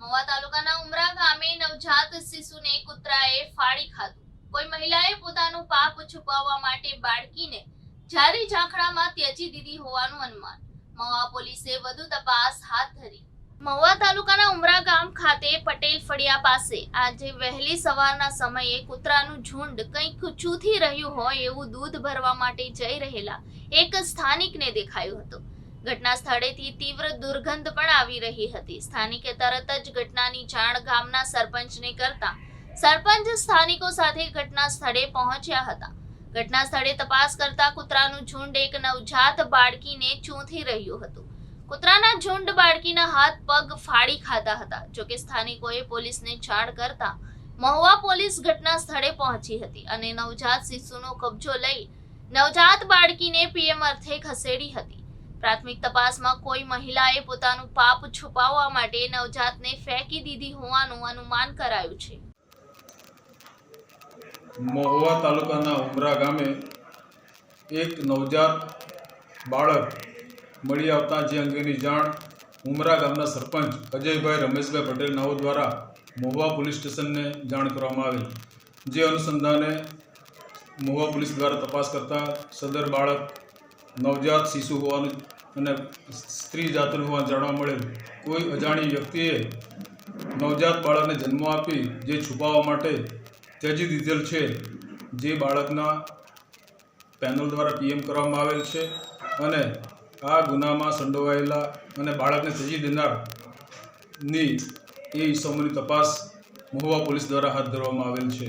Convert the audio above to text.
મહુવા તાલુકાના ઉમરા ગામે નવજાત શિશુને કૂતરાએ ફાડી ખાધું. કોઈ મહિલાએ પોતાનું પાપ છુપાવવા માટે બાળકીને જારી ઝાંખડામાં ત્યજી દીધી હોવાનું અનુમાન. મહુવા પોલીસે વધુ તપાસ હાથ ધરી. મહુવા તાલુકાના ઉમરા ગામ ખાતે પટેલ ફળિયા પાસે આજે વહેલી સવારના સમયે કૂતરાનું ઝુંડ કંઈક ચૂથી રહ્યું હોય એવું દૂધ ભરવા માટે જઈ રહેલા એક સ્થાનિકને દેખાયું હતું. ઘટના સ્થળેથી તીવ્ર દુર્ગંધ પણ આવી રહી હતી. સ્થાનિકે તરત જ ઘટનાની જાણ ગામના સરપંચને કરતા સરપંચ સ્થાનિકો સાથે ઘટના સ્થળે પહોંચ્યા હતા. ઘટના સ્થળે તપાસ કરતા કૂતરાનું ઝુંડ એક નવજાત બાળકીને ચૂંથી રહ્યું હતું. કૂતરાના ઝુંડ બાળકીના હાથ, પગ ફાડી ખાધા હતા જોકે સ્થાનિકોએ પોલીસને જાણ કરતા મહુવા પોલીસ ઘટના સ્થળે પહોંચી હતી અને નવજાત શિશુનો કબજો લઈ નવજાત બાળકીને પીએમ અર્થે ખસેડી હતી. પ્રાથમિક તપાસમાં કોઈ મહિલાએ પોતાનું પાપ છુપાવવા માટે નવજાતને ફેંકી દીધી હોવાનું અનુમાન કરાયું છે. મહુવા તાલુકાના ઉમરા ગામે એક નવજાત બાળક મળી આવતા જે અંગેની જાણ ઉમરા ગામના સરપંચ અજયભાઈ રમેશભાઈ પટેલ નાઓ દ્વારા મહુવા પોલીસ સ્ટેશનને જાણ કરવામાં આવેલ જે અનુસંધાને મહુવા પોલીસ દ્વારા તપાસ કરતા સદર બાળક નવજાત શિશુ હોવાનું અને સ્ત્રી જાતનું હોવાનું જાણવા મળેલ કોઈ અજાણી વ્યક્તિએ નવજાત બાળકને જન્મ આપી જે છુપાવવા માટે ત્યજી દીધેલ છે, જે બાળકના પેનલ દ્વારા પીએમ કરવામાં આવેલ છે અને આ ગુનામાં સંડોવાયેલા અને બાળકને ત્યજી દેનારની એ ઈસમોની તપાસ મહુવા પોલીસ દ્વારા હાથ ધરવામાં આવેલ છે.